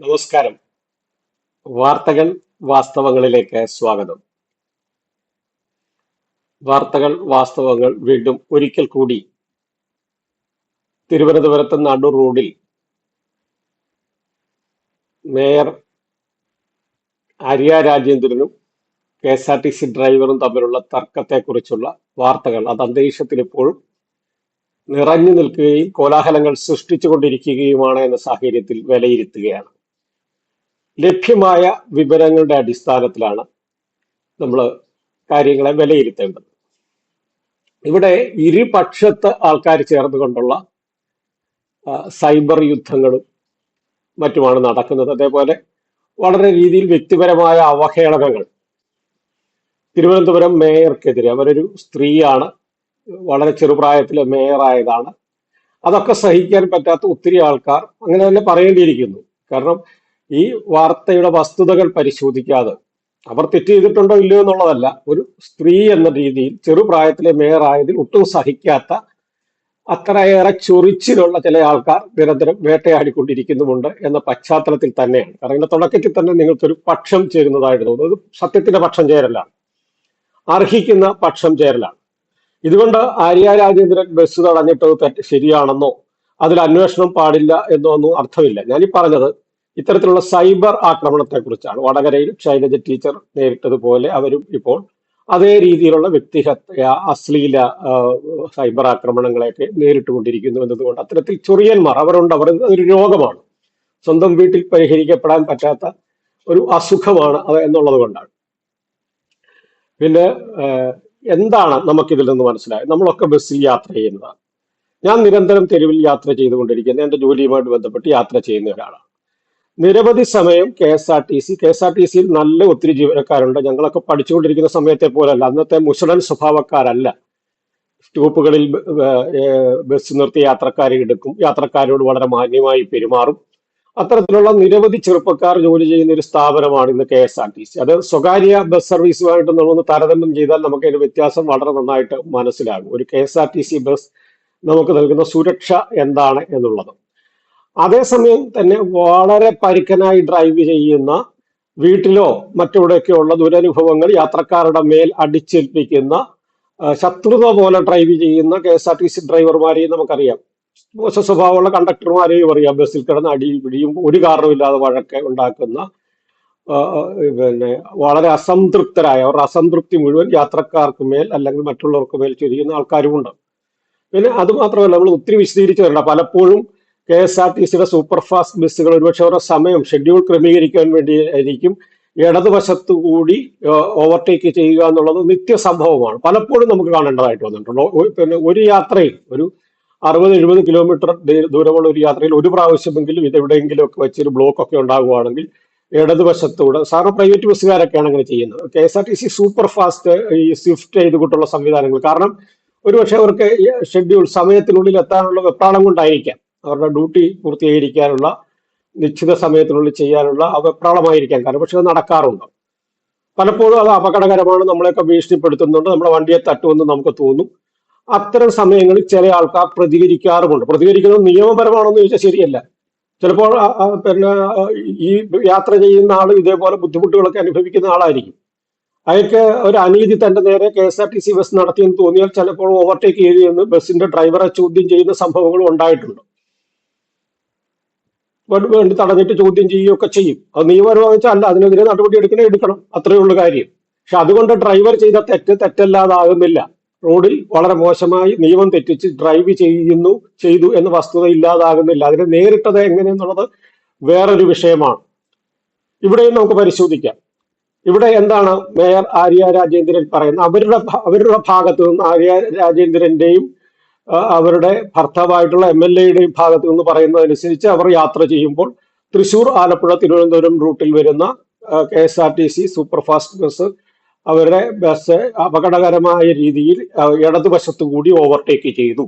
നമസ്കാരം. വാർത്തകൾ വാസ്തവങ്ങളിലേക്ക് സ്വാഗതം. വാർത്തകൾ വാസ്തവങ്ങൾ വീണ്ടും ഒരിക്കൽ കൂടി തിരുവനന്തപുരത്ത് നടൂർ റോഡിൽ mayor Arya രാജേന്ദ്രനും K S R T C ഡ്രൈവറും തമ്മിലുള്ള തർക്കത്തെക്കുറിച്ചുള്ള വാർത്തകൾ അത് അന്തരീക്ഷത്തിൽ ഇപ്പോഴും നിറഞ്ഞു നിൽക്കുകയും കോലാഹലങ്ങൾ സൃഷ്ടിച്ചുകൊണ്ടിരിക്കുകയുമാണ് എന്ന സാഹചര്യത്തിൽ വിലയിരുത്തുകയാണ്. ലഭ്യമായ വിവരങ്ങളുടെ അടിസ്ഥാനത്തിലാണ് നമ്മൾ കാര്യങ്ങളെ വിലയിരുത്തേണ്ടത്. ഇവിടെ ഇരുപക്ഷത്ത് ആൾക്കാർ ചേർന്നുകൊണ്ടുള്ള സൈബർ യുദ്ധങ്ങളും മറ്റുമാണ് നടക്കുന്നത്. അതേപോലെ വളരെ രീതിയിൽ വ്യക്തിപരമായ അവഹേളനങ്ങൾ. തിരുവനന്തപുരം മേയർക്കെതിരെ അവരൊരു സ്ത്രീയാണ് വളരെ ചെറുപ്രായത്തിൽ മേയറായതാണ്. അതൊക്കെ സഹിക്കാൻ പറ്റാത്ത ഒത്തിരി ആൾക്കാർ അങ്ങനെ തന്നെ പറയേണ്ടിയിരിക്കുന്നു. കാരണം ഈ വാർത്തയുടെ വസ്തുതകൾ പരിശോധിക്കാതെ അവർ തെറ്റ് ചെയ്തിട്ടുണ്ടോ ഇല്ലയോ എന്നുള്ളതല്ല. ഒരു സ്ത്രീ എന്ന രീതിയിൽ ചെറുപ്രായത്തിലെ മേയറായതിൽ ഒട്ടും സഹിക്കാത്ത അത്രയേറെ ചൊറിച്ചിലുള്ള ചില ആൾക്കാർ നിരന്തരം വേട്ടയാടിക്കൊണ്ടിരിക്കുന്നുമുണ്ട് എന്ന പശ്ചാത്തലത്തിൽ തന്നെയാണ്. കാരണം ഇതിന്റെ തുടക്കത്തിൽ തന്നെ നിങ്ങൾക്കൊരു പക്ഷം ചേരുന്നതായിട്ട് അത് സത്യത്തിന്റെ പക്ഷം ചേരലാണ്. അർഹിക്കുന്ന പക്ഷം ചേരലാണ്. ഇതുകൊണ്ട് ആര്യ രാജേന്ദ്രൻ ബസ് തടഞ്ഞിട്ട് തെറ്റ് ശരിയാണെന്നോ അതിൽ അന്വേഷണം പാടില്ല എന്നോ ഒന്നും അർത്ഥമില്ല. ഞാനീ പറഞ്ഞത് ഇത്തരത്തിലുള്ള സൈബർ ആക്രമണത്തെക്കുറിച്ചാണ്. വടകരയിൽ ശൈലജ ടീച്ചർ നേരിട്ടതുപോലെ അവരും ഇപ്പോൾ അതേ രീതിയിലുള്ള വ്യക്തിഹത്യ അശ്ലീല സൈബർ ആക്രമണങ്ങളെയൊക്കെ നേരിട്ടുകൊണ്ടിരിക്കുന്നു എന്നതുകൊണ്ട് അത്തരത്തിൽ ചൊറിയന്മാർ അവരുണ്ട് അവർ അതൊരു രോഗമാണ്. സ്വന്തം വീട്ടിൽ പരിഹരിക്കപ്പെടാൻ പറ്റാത്ത ഒരു അസുഖമാണ് അത് എന്നുള്ളത് കൊണ്ടാണ്. പിന്നെ എന്താണ് നമുക്കിതിൽ നിന്ന് മനസ്സിലായത്? നമ്മളൊക്കെ ബസ്സിൽ യാത്ര ചെയ്യുന്നതാണ്. ഞാൻ നിരന്തരം തെരുവിൽ യാത്ര ചെയ്തുകൊണ്ടിരിക്കുന്ന. എന്റെ ജോലിയുമായിട്ട് ബന്ധപ്പെട്ട് യാത്ര ചെയ്യുന്ന ഒരാളാണ്. നിരവധി സമയം K S R T C K S R T സിയിൽ നല്ല ഒത്തിരി ജീവനക്കാരുണ്ട്. ഞങ്ങളൊക്കെ പഠിച്ചുകൊണ്ടിരിക്കുന്ന സമയത്തെ പോലല്ല അന്നത്തെ മുഷടൻ സ്വഭാവക്കാരല്ല. സ്റ്റോപ്പുകളിൽ ബസ് നിർത്തി യാത്രക്കാരെ എടുക്കും. യാത്രക്കാരോട് വളരെ മാന്യമായി പെരുമാറും. അത്തരത്തിലുള്ള നിരവധി ചെറുപ്പക്കാർ ജോലി ചെയ്യുന്ന ഒരു സ്ഥാപനമാണ് ഇന്ന് K S R T C. അത് സ്വകാര്യ ബസ് സർവീസുമായിട്ട് നമ്മളൊന്ന് താരതമ്യം ചെയ്താൽ നമുക്ക് അതിന്റെ വ്യത്യാസം വളരെ നന്നായിട്ട് മനസ്സിലാകും. ഒരു K S R T C bus നമുക്ക് നൽകുന്ന സുരക്ഷ എന്താണ് എന്നുള്ളത്. അതേസമയം തന്നെ വളരെ പരുക്കനായി ഡ്രൈവ് ചെയ്യുന്ന വീട്ടിലോ മറ്റെവിടെയൊക്കെയുള്ള ദുരനുഭവങ്ങൾ യാത്രക്കാരുടെ മേൽ അടിച്ചേൽപ്പിക്കുന്ന ശത്രുത പോലെ ഡ്രൈവ് ചെയ്യുന്ന K S R T C ഡ്രൈവർമാരെയും നമുക്കറിയാം. മോശ സ്വഭാവമുള്ള കണ്ടക്ടർമാരെയും അറിയാം. ബസ്സിൽ കിടന്ന് അടിയും പിടിയും ഒരു കാരണമില്ലാതെ വഴക്ക് ഉണ്ടാക്കുന്ന പിന്നെ വളരെ അസംതൃപ്തരായ അവരുടെ അസംതൃപ്തി മുഴുവൻ യാത്രക്കാർക്ക് മേൽ അല്ലെങ്കിൽ മറ്റുള്ളവർക്ക് മേൽ ചൊരിയുന്ന ആൾക്കാരുമുണ്ട്. പിന്നെ അത് മാത്രമല്ല നമ്മൾ ഒത്തിരി വിശദീകരിച്ചു തരണ്ട പലപ്പോഴും കെ എസ് ആർ ടി സിയുടെ സൂപ്പർഫാസ്റ്റ് ബസ്സുകൾ ഒരുപക്ഷെ അവരുടെ സമയം ഷെഡ്യൂൾ ക്രമീകരിക്കാൻ വേണ്ടി ആയിരിക്കും. ഇടതുവശത്തു കൂടി ഓവർടേക്ക് ചെയ്യുക എന്നുള്ളത് നിത്യ സംഭവമാണ് പലപ്പോഴും നമുക്ക് കാണേണ്ടതായിട്ട് വന്നിട്ടുണ്ട്. പിന്നെ ഒരു യാത്രയിൽ ഒരു അറുപത് എഴുപത് കിലോമീറ്റർ ദൂരമുള്ള ഒരു യാത്രയിൽ ഒരു പ്രാവശ്യമെങ്കിലും ഇത് എവിടെയെങ്കിലും ഒക്കെ വെച്ചൊരു ബ്ലോക്ക് ഒക്കെ ഉണ്ടാകുവാണെങ്കിൽ ഇടതുവശത്തൂടെ സാറ് പ്രൈവറ്റ് ബസ്സുകാരൊക്കെയാണ് അങ്ങനെ ചെയ്യുന്നത്. K S R T C super fast ഈ സ്വിഫ്റ്റ് ചെയ്തുകൊണ്ടുള്ള സംവിധാനങ്ങൾ. കാരണം ഒരുപക്ഷെ അവർക്ക് ഷെഡ്യൂൾ സമയത്തിനുള്ളിൽ എത്താനുള്ള വെപ്രാളം കൊണ്ടായിരിക്കാം. അവരുടെ ഡ്യൂട്ടി പൂർത്തീകരിക്കാനുള്ള നിശ്ചിത സമയത്തിനുള്ളിൽ ചെയ്യാനുള്ള അവപ്രാളമായിരിക്കാൻ വെപ്രാളമായിരിക്കാം കാരണം പക്ഷെ അത് നടക്കാറുണ്ട്. പലപ്പോഴും അത് അപകടകരമാണ് നമ്മളെയൊക്കെ ഭീഷണിപ്പെടുത്തുന്നുണ്ട് നമ്മുടെ വണ്ടിയെ തട്ടുമെന്ന് നമുക്ക് തോന്നും. അത്തരം സമയങ്ങളിൽ ചില ആൾക്കാർ പ്രതികരിക്കാറുമുണ്ട്. പ്രതികരിക്കുന്നത് നിയമപരമാണെന്ന് ചോദിച്ചാൽ ശരിയല്ല. ചിലപ്പോൾ പിന്നെ ഈ യാത്ര ചെയ്യുന്ന ആൾ ഇതേപോലെ ബുദ്ധിമുട്ടുകളൊക്കെ അനുഭവിക്കുന്ന ആളായിരിക്കും. അയാൾക്ക് ഒരു അനീതി തന്റെ നേരെ K S R T C bus നടത്തിയെന്ന് തോന്നിയാൽ ചിലപ്പോൾ ഓവർടേക്ക് ചെയ്ത് ബസ്സിന്റെ ഡ്രൈവറെ ചോദ്യം ചെയ്യുന്ന സംഭവങ്ങളും ഉണ്ടായിട്ടുണ്ട്. വേണ്ടി തടഞ്ഞിട്ട് ചോദ്യം ചെയ്യുകയൊക്കെ ചെയ്യും. അത് നിയമപരമാണെന്ന് വെച്ചാൽ അല്ല അതിനെതിരെ നടപടി എടുക്കണേ എടുക്കണം. അത്രയേ ഉള്ളൂ കാര്യം. പക്ഷെ അതുകൊണ്ട് ഡ്രൈവർ ചെയ്ത തെറ്റ് തെറ്റല്ലാതാകുന്നില്ല. റോഡിൽ വളരെ മോശമായി നിയമം തെറ്റിച്ച് ഡ്രൈവ് ചെയ്യുന്നു ചെയ്തു എന്ന വസ്തുത ഇല്ലാതാകുന്നില്ല. അതിനെ നേരിട്ടത് എങ്ങനെയെന്നുള്ളത് വേറൊരു വിഷയമാണ്. ഇവിടെയും നമുക്ക് പരിശോധിക്കാം. ഇവിടെ എന്താണ് മേയർ ആര്യ രാജേന്ദ്രൻ പറയുന്നത്? അവരുടെ അവരുടെ ഭാഗത്തു നിന്ന് ആര്യ രാജേന്ദ്രന്റെയും അവരുടെ ഭർത്താവായിട്ടുള്ള എം എൽ എയുടെയും ഭാഗത്തു നിന്ന് പറയുന്നതനുസരിച്ച് അവർ യാത്ര ചെയ്യുമ്പോൾ തൃശൂർ ആലപ്പുഴ തിരുവനന്തപുരം റൂട്ടിൽ വരുന്ന K S R T C superfast bus അവരുടെ ബസ് അപകടകരമായ രീതിയിൽ ഇടതുവശത്തു കൂടി ഓവർടേക്ക് ചെയ്തു.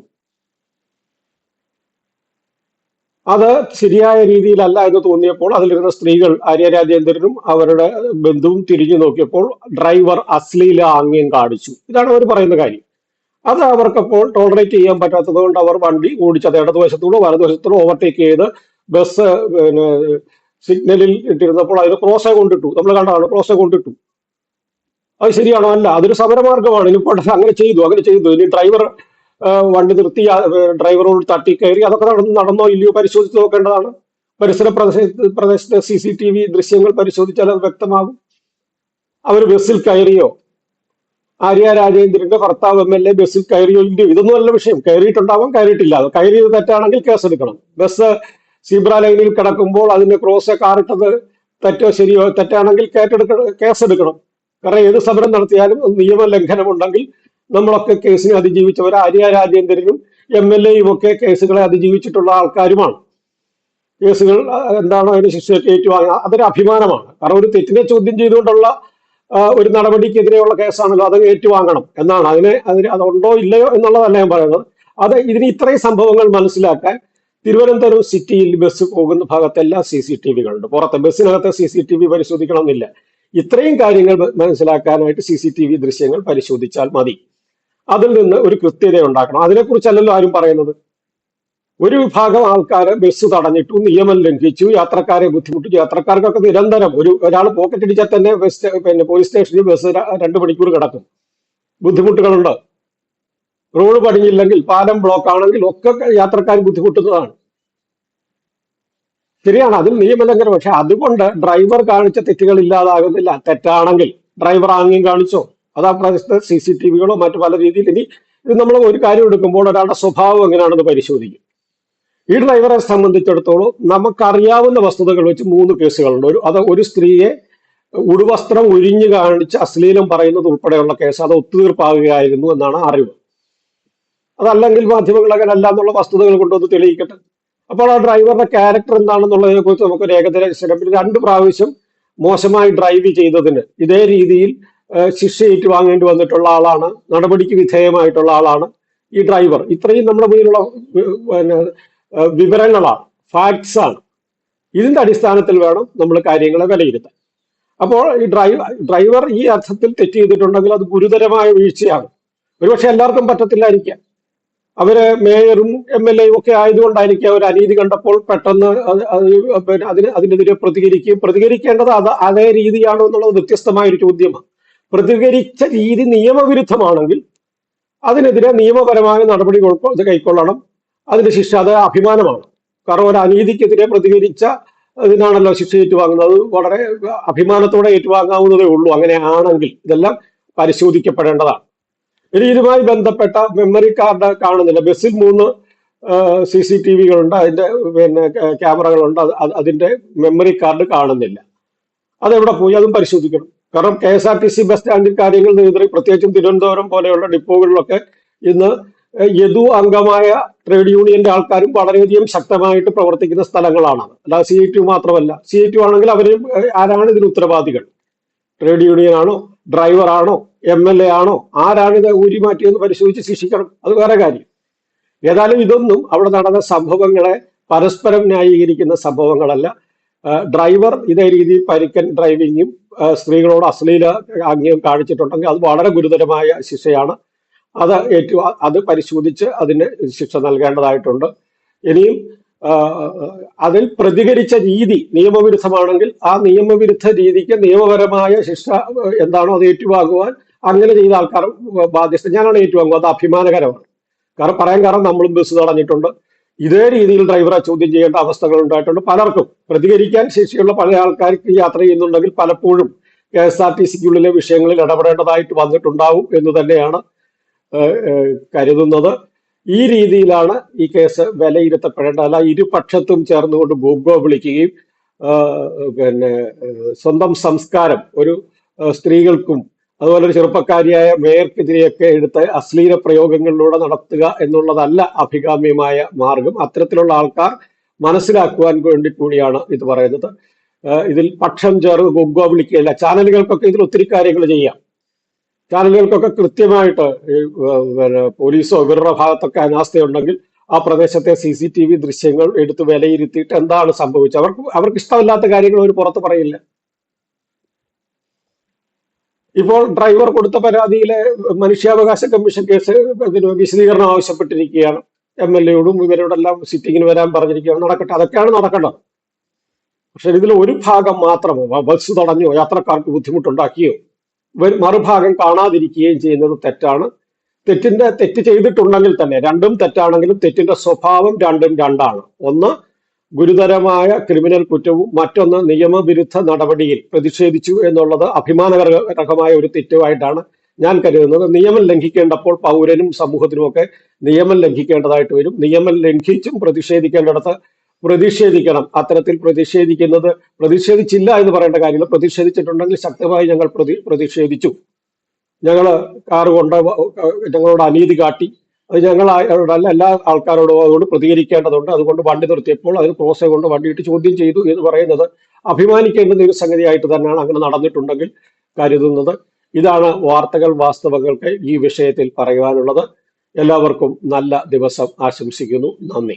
അത് ശരിയായ രീതിയിലല്ല എന്ന് തോന്നിയപ്പോൾ അതിലിരുന്ന സ്ത്രീകൾ ആര്യ രാജേന്ദ്രനും അവരുടെ ബന്ധുവും തിരിഞ്ഞു നോക്കിയപ്പോൾ ഡ്രൈവർ അശ്ലീല ആംഗ്യം കാണിച്ചു. ഇതാണ് അവർ പറയുന്ന കാര്യം. അത് അവർക്കപ്പോൾ ടോളറേറ്റ് ചെയ്യാൻ പറ്റാത്തത് കൊണ്ട് അവർ വണ്ടി ഓടിച്ചത് ഇടതുവശത്തൂടെ വലതുവശത്തൂടെ ഓവർടേക്ക് ചെയ്ത് ബസ് പിന്നെ സിഗ്നലിൽ ഇട്ടിരുന്നപ്പോൾ അതിന് ക്രോസെ കൊണ്ടിട്ടു. നമ്മൾ കണ്ടതാണ് ക്രോസെ കൊണ്ടിട്ടു. അത് ശരിയാണോ? അല്ല. അതൊരു സമരമാർഗമാണ്. ഇനി അങ്ങനെ ചെയ്തു. അങ്ങനെ ചെയ്തു. ഇനി ഡ്രൈവർ വണ്ടി നിർത്തി ഡ്രൈവറോട് തട്ടി കയറി അതൊക്കെ നടന്നു നടന്നോ ഇല്ലയോ പരിശോധിച്ച് നോക്കേണ്ടതാണ്. പരിസര പ്രദേശത്ത് പ്രദേശത്തെ സി സി ടി വി ദൃശ്യങ്ങൾ പരിശോധിച്ചാൽ അത് വ്യക്തമാകും. അവർ ബസ്സിൽ കയറിയോ? ആര്യ രാജേന്ദ്രന്റെ ഭർത്താവ് എം എൽ എ ബസ്സിൽ കയറിയോ ഇതൊന്നും അല്ല വിഷയം. കയറിയിട്ടുണ്ടാവാം കയറിയിട്ടില്ല. കയറിയത് തെറ്റാണെങ്കിൽ കേസെടുക്കണം ബസ് സീബ്ര ലൈനിൽ കിടക്കുമ്പോൾ അതിന് ക്രോസ് കാറിട്ടത് തെറ്റോ ശരിയോ തെറ്റാണെങ്കിൽ കേട്ടെടുക്ക കേസെടുക്കണം കാരണം ഏത് സമരം നടത്തിയാലും നിയമ ലംഘനം ഉണ്ടെങ്കിൽ നമ്മളൊക്കെ കേസിനെ അതിജീവിച്ചവർ ആര്യ രാജേന്ദ്രനും എം എൽ എയും ഒക്കെ കേസുകളെ അതിജീവിച്ചിട്ടുള്ള ആൾക്കാരുമാണ്. കേസുകൾ എന്താണോ അതിന് ശിക്ഷയൊക്കെ ഏറ്റുവാങ്ങുക അതൊരു അഭിമാനമാണ്. കാരണം ഒരു തെറ്റിനെ ചോദ്യം ചെയ്തുകൊണ്ടുള്ള ഒരു നടപടിക്കെതിരെയുള്ള കേസാണല്ലോ അത് ഏറ്റുവാങ്ങണം എന്നാണ്. അതിനെ അതിന് അതുണ്ടോ ഇല്ലയോ എന്നുള്ളതല്ല ഞാൻ പറയുന്നത്. അത് ഇതിന് ഇത്രയും സംഭവങ്ങൾ മനസ്സിലാക്കാൻ തിരുവനന്തപുരം സിറ്റിയിൽ ബസ് പോകുന്ന ഭാഗത്തെല്ലാം സി സി ടി വികളുണ്ട്. പുറത്ത് ബസ്സിനകത്ത് സി സി ടി വി പരിശോധിക്കണമെന്നില്ല. ഇത്രയും കാര്യങ്ങൾ മനസ്സിലാക്കാനായിട്ട് സി സി ടി വി ദൃശ്യങ്ങൾ പരിശോധിച്ചാൽ മതി. അതിൽ നിന്ന് ഒരു കൃത്യത ഉണ്ടാക്കണം. അതിനെക്കുറിച്ചല്ലല്ലോ ആരും പറയുന്നത്? ഒരു വിഭാഗം ആൾക്കാർ ബസ് തടഞ്ഞിട്ടു നിയമം ലംഘിച്ചു. യാത്രക്കാരെ ബുദ്ധിമുട്ടിച്ചു. യാത്രക്കാർക്കൊക്കെ നിരന്തരം ഒരു ഒരാൾ പോക്കറ്റ് അടിച്ചാൽ തന്നെ ബസ് പിന്നെ പോലീസ് സ്റ്റേഷനിൽ ബസ് രണ്ടു മണിക്കൂർ കിടക്കും. ബുദ്ധിമുട്ടുകളുണ്ട്. റോഡ് പണിഞ്ഞില്ലെങ്കിൽ പാലം ബ്ലോക്ക് ആണെങ്കിൽ ഒക്കെ യാത്രക്കാർ ബുദ്ധിമുട്ടുന്നതാണ്. ശരിയാണ് അതിൽ നിയമലംഘനം. പക്ഷെ അതുകൊണ്ട് ഡ്രൈവർ കാണിച്ച തെറ്റുകൾ ഇല്ലാതാകുന്നില്ല. തെറ്റാണെങ്കിൽ ഡ്രൈവർ ആംഗ്യം കാണിച്ചോ അത് പ്രദേശത്ത് സി സി ടി വികളോ മറ്റു പല രീതിയിൽ ഇനി ഇത് നമ്മൾ ഒരു കാര്യം എടുക്കുമ്പോൾ ഒരാളുടെ സ്വഭാവം എങ്ങനെയാണെന്ന് പരിശോധിക്കും. ഈ ഡ്രൈവറെ സംബന്ധിച്ചിടത്തോളം നമുക്കറിയാവുന്ന വസ്തുതകൾ വെച്ച് മൂന്ന് കേസുകളുണ്ട്. ഒരു അത് ഒരു സ്ത്രീയെ ഉടുവസ്ത്രം ഉരിഞ്ഞു കാണിച്ച് അശ്ലീലം പറയുന്നത് ഉൾപ്പെടെയുള്ള കേസ് അത് ഒത്തുതീർപ്പാകുകയായിരുന്നു എന്നാണ് അറിവ്. അതല്ലെങ്കിൽ മാധ്യമങ്ങൾ അങ്ങനെ അല്ല എന്നുള്ള വസ്തുതകൾ കൊണ്ടൊന്ന് തെളിയിക്കട്ടെ. അപ്പോൾ ആ ഡ്രൈവറുടെ ക്യാരക്ടർ എന്താണെന്നുള്ളതിനെ കുറിച്ച് നമുക്ക് ഒരു ഏകദേശം പിന്നെ രണ്ട് പ്രാവശ്യം മോശമായി ഡ്രൈവ് ചെയ്തതിന് ഇതേ രീതിയിൽ ശിക്ഷ ഏറ്റുവാങ്ങേണ്ടി വന്നിട്ടുള്ള ആളാണ് നടപടിക്ക് വിധേയമായിട്ടുള്ള ആളാണ് ഈ ഡ്രൈവർ. ഇത്രയും നമ്മുടെ മുന്നിലുള്ള വിവരങ്ങളാണ് ഫാക്ട്സ് ആണ്. ഇതിന്റെ അടിസ്ഥാനത്തിൽ വേണം നമ്മൾ കാര്യങ്ങളെ വിലയിരുത്താൻ. അപ്പോൾ ഈ ഡ്രൈവർ ഡ്രൈവർ ഈ അർത്ഥത്തിൽ തെറ്റ് ചെയ്തിട്ടുണ്ടെങ്കിൽ അത് ഗുരുതരമായ വീഴ്ചയാണ്. ഒരുപക്ഷെ എല്ലാവർക്കും പറ്റത്തില്ലായിരിക്കാം. അവർ മേയറും എം എൽ എയും ഒക്കെ ആയതുകൊണ്ടായിരിക്കും അവർ അനീതി കണ്ടപ്പോൾ പെട്ടെന്ന് അതിന് അതിനെതിരെ പ്രതികരിക്കുകയും പ്രതികരിക്കേണ്ടത് അത് അതേ രീതിയാണോ എന്നുള്ളത് വ്യത്യസ്തമായ ഒരു ചോദ്യമാണ്. പ്രതികരിച്ച രീതി നിയമവിരുദ്ധമാണെങ്കിൽ അതിനെതിരെ നിയമപരമായ നടപടി കൈക്കൊള്ളണം. അതിന് ശിക്ഷ അത് അഭിമാനമാണ്. കാരണം ഒരു അനീതിക്കെതിരെ പ്രതികരിച്ച ഇതിനാണല്ലോ ശിക്ഷ ഏറ്റുവാങ്ങുന്നത്. വളരെ അഭിമാനത്തോടെ ഏറ്റുവാങ്ങാവുന്നതേ ഉള്ളൂ. അങ്ങനെയാണെങ്കിൽ ഇതെല്ലാം പരിശോധിക്കപ്പെടേണ്ടതാണ്. ഇനി ഇതുമായി ബന്ധപ്പെട്ട മെമ്മറി കാർഡ് കാണുന്നില്ല. ബസ്സിൽ മൂന്ന് സി സി ടി വികളുണ്ട്. അതിന്റെ പിന്നെ ക്യാ- ക്യാമറകളുണ്ട്. അത് അത് അതിന്റെ മെമ്മറി കാർഡ് കാണുന്നില്ല. അതെവിടെ പോയി? അതും പരിശോധിക്കണം. കാരണം K S R T C bus സ്റ്റാൻഡിൽ കാര്യങ്ങൾ നിയന്ത്രി പ്രത്യേകിച്ചും തിരുവനന്തപുരം പോലെയുള്ള ഡിപ്പോകളിലൊക്കെ ഇന്ന് യദു അംഗമായ ട്രേഡ് യൂണിയന്റെ ആൾക്കാരും വളരെയധികം ശക്തമായിട്ട് പ്രവർത്തിക്കുന്ന സ്ഥലങ്ങളാണ്. അല്ലാതെ സി ഐ ടി മാത്രമല്ല. സി ഐ ടി ആണെങ്കിൽ അവർ ആരാണ് ഇതിന് ഉത്തരവാദികൾ? ട്രേഡ് യൂണിയൻ ആണോ? ഡ്രൈവർ ആണോ? എം എൽ എ ആണോ? ആരാണ് ഇത് ഊരി മാറ്റിയെന്ന് പരിശോധിച്ച് ശിക്ഷിക്കണം. അത് വേറെ കാര്യം. ഏതായാലും ഇതൊന്നും അവിടെ നടന്ന സംഭവങ്ങളെ പരസ്പരം ന്യായീകരിക്കുന്ന സംഭവങ്ങളല്ല. ഡ്രൈവർ ഇതേ രീതിയിൽ പരിക്കൻ ഡ്രൈവിങ്ങും സ്ത്രീകളോട് അശ്ലീല ആംഗ്യം കാണിച്ചിട്ടുണ്ടെങ്കിൽ അത് വളരെ ഗുരുതരമായ ശിക്ഷയാണ്. അത് ഏറ്റു അത് പരിശോധിച്ച് അതിന് ശിക്ഷ നൽകേണ്ടതായിട്ടുണ്ട്. ഇനിയും അതിൽ പ്രതികരിച്ച രീതി നിയമവിരുദ്ധമാണെങ്കിൽ ആ നിയമവിരുദ്ധ രീതിക്ക് നിയമപരമായ ശിക്ഷ എന്താണോ അത് ഏറ്റുവാങ്ങുവാൻ അങ്ങനെ ചെയ്ത ആൾക്കാർ ബാധ്യസ്ഥ ഞാനാണ് ഏറ്റുവാങ്ങുക അത് അഭിമാനകരമാണ്. കാരണം പറയാൻ കാരണം നമ്മളും ബസ് തടഞ്ഞിട്ടുണ്ട്. ഇതേ രീതിയിൽ ഡ്രൈവറെ ചോദ്യം ചെയ്യേണ്ട അവസ്ഥകൾ ഉണ്ടായിട്ടുണ്ട്. പലർക്കും പ്രതികരിക്കാൻ ശേഷിയുള്ള പല ആൾക്കാർക്ക് യാത്ര ചെയ്യുന്നുണ്ടെങ്കിൽ പലപ്പോഴും കെ എസ് ആർ ടി സിക്കുള്ളിലെ വിഷയങ്ങളിൽ ഇടപെടേണ്ടതായിട്ട് വന്നിട്ടുണ്ടാവും എന്ന് തന്നെയാണ് കരുതുന്നത്. ഈ രീതിയിലാണ് ഈ കേസ് വിലയിരുത്തപ്പെടേണ്ടത്. അല്ല ഇരുപക്ഷത്തും ചേർന്നുകൊണ്ട് ഭൂഗോ വിളിക്കുകയും പിന്നെ സ്വന്തം സംസ്കാരം ഒരു സ്ത്രീകൾക്കും അതുപോലെ ഒരു ചെറുപ്പക്കാരിയായ മേയർക്കെതിരെയൊക്കെ എടുത്ത് അശ്ലീല പ്രയോഗങ്ങളിലൂടെ നടത്തുക എന്നുള്ളതല്ല അഭികാമ്യമായ മാർഗം. അത്തരത്തിലുള്ള ആൾക്കാർ മനസ്സിലാക്കുവാൻ വേണ്ടി കൂടിയാണ് ഇത് പറയുന്നത്. ഇതിൽ പക്ഷം ചേർന്ന് ഗുഗ്ഗോ വിളിക്കുകയില്ല. ചാനലുകൾക്കൊക്കെ ഇതിൽ ഒത്തിരി കാര്യങ്ങൾ ചെയ്യാം. ചാനലുകൾക്കൊക്കെ കൃത്യമായിട്ട് പിന്നെ പോലീസോ ഇവരുടെ ഭാഗത്തൊക്കെ അനാസ്ഥയുണ്ടെങ്കിൽ ആ പ്രദേശത്തെ സി സി ടി വി ദൃശ്യങ്ങൾ എടുത്ത് വിലയിരുത്തിയിട്ട് എന്താണ് സംഭവിച്ചത്? അവർക്ക് അവർക്ക് ഇഷ്ടമല്ലാത്ത കാര്യങ്ങൾ അവർ പുറത്ത് പറയില്ല. ഇപ്പോൾ ഡ്രൈവർ കൊടുത്ത പരാതിയിലെ മനുഷ്യാവകാശ കമ്മീഷൻ കേസ് വിശദീകരണം ആവശ്യപ്പെട്ടിരിക്കുകയാണ്. എം എൽ എയോടും ഇവരോടെല്ലാം സിറ്റിങ്ങിന് വരാൻ പറഞ്ഞിരിക്കുകയാണ്. നടക്കട്ടെ അതൊക്കെയാണ് നടക്കേണ്ടത്. പക്ഷെ ഇതിൽ ഒരു ഭാഗം മാത്രമോ? ബസ് തടഞ്ഞോ? യാത്രക്കാർക്ക് ബുദ്ധിമുട്ടുണ്ടാക്കിയോ? മറുഭാഗം കാണാതിരിക്കുകയും ചെയ്യുന്നത് തെറ്റാണ്. തെറ്റിന്റെ തെറ്റ് ചെയ്തിട്ടുണ്ടെങ്കിൽ തന്നെ രണ്ടും തെറ്റാണെങ്കിലും തെറ്റിന്റെ സ്വഭാവം രണ്ടും രണ്ടാണ്. ഒന്ന് ഗുരുതരമായ ക്രിമിനൽ കുറ്റവും മറ്റൊന്ന് നിയമവിരുദ്ധ നടപടിയിൽ പ്രതിഷേധിച്ചു എന്നുള്ളത് അഭിമാനകരകമായ ഒരു തെറ്റുമായിട്ടാണ് ഞാൻ കരുതുന്നത്. നിയമം ലംഘിക്കേണ്ടപ്പോൾ പൗരനും സമൂഹത്തിനുമൊക്കെ നിയമം ലംഘിക്കേണ്ടതായിട്ട് വരും. നിയമം ലംഘിച്ചും പ്രതിഷേധിക്കേണ്ടിടത്ത് പ്രതിഷേധിക്കണം. അത്തരത്തിൽ പ്രതിഷേധിക്കുന്നത് പ്രതിഷേധിച്ചില്ല എന്ന് പറയേണ്ട കാര്യമില്ല. പ്രതിഷേധിച്ചിട്ടുണ്ടെങ്കിൽ ശക്തമായി ഞങ്ങൾ പ്രതി പ്രതിഷേധിച്ചു. ഞങ്ങൾ കാറ് കൊണ്ട് ഞങ്ങളോട് അനീതി കാട്ടി. അത് ഞങ്ങൾ എല്ലാ ആൾക്കാരോടും അതുകൊണ്ട് പ്രതികരിക്കേണ്ടതുണ്ട്. അതുകൊണ്ട് വണ്ടി നിർത്തിയപ്പോൾ അതിന് ക്രോസ് കൊണ്ട് വണ്ടിയിട്ട് ചോദ്യം ചെയ്തു എന്ന് പറയുന്നത് അഭിമാനിക്കേണ്ടുന്ന ഒരു സംഗതിയായിട്ട് തന്നെയാണ് അങ്ങനെ നടന്നിട്ടുണ്ടെങ്കിൽ കരുതുന്നത്. ഇതാണ് വാർത്തകൾ വാസ്തവങ്ങൾക്ക് ഈ വിഷയത്തിൽ പറയുവാനുള്ളത്. എല്ലാവർക്കും നല്ല ദിവസം ആശംസിക്കുന്നു. നന്ദി.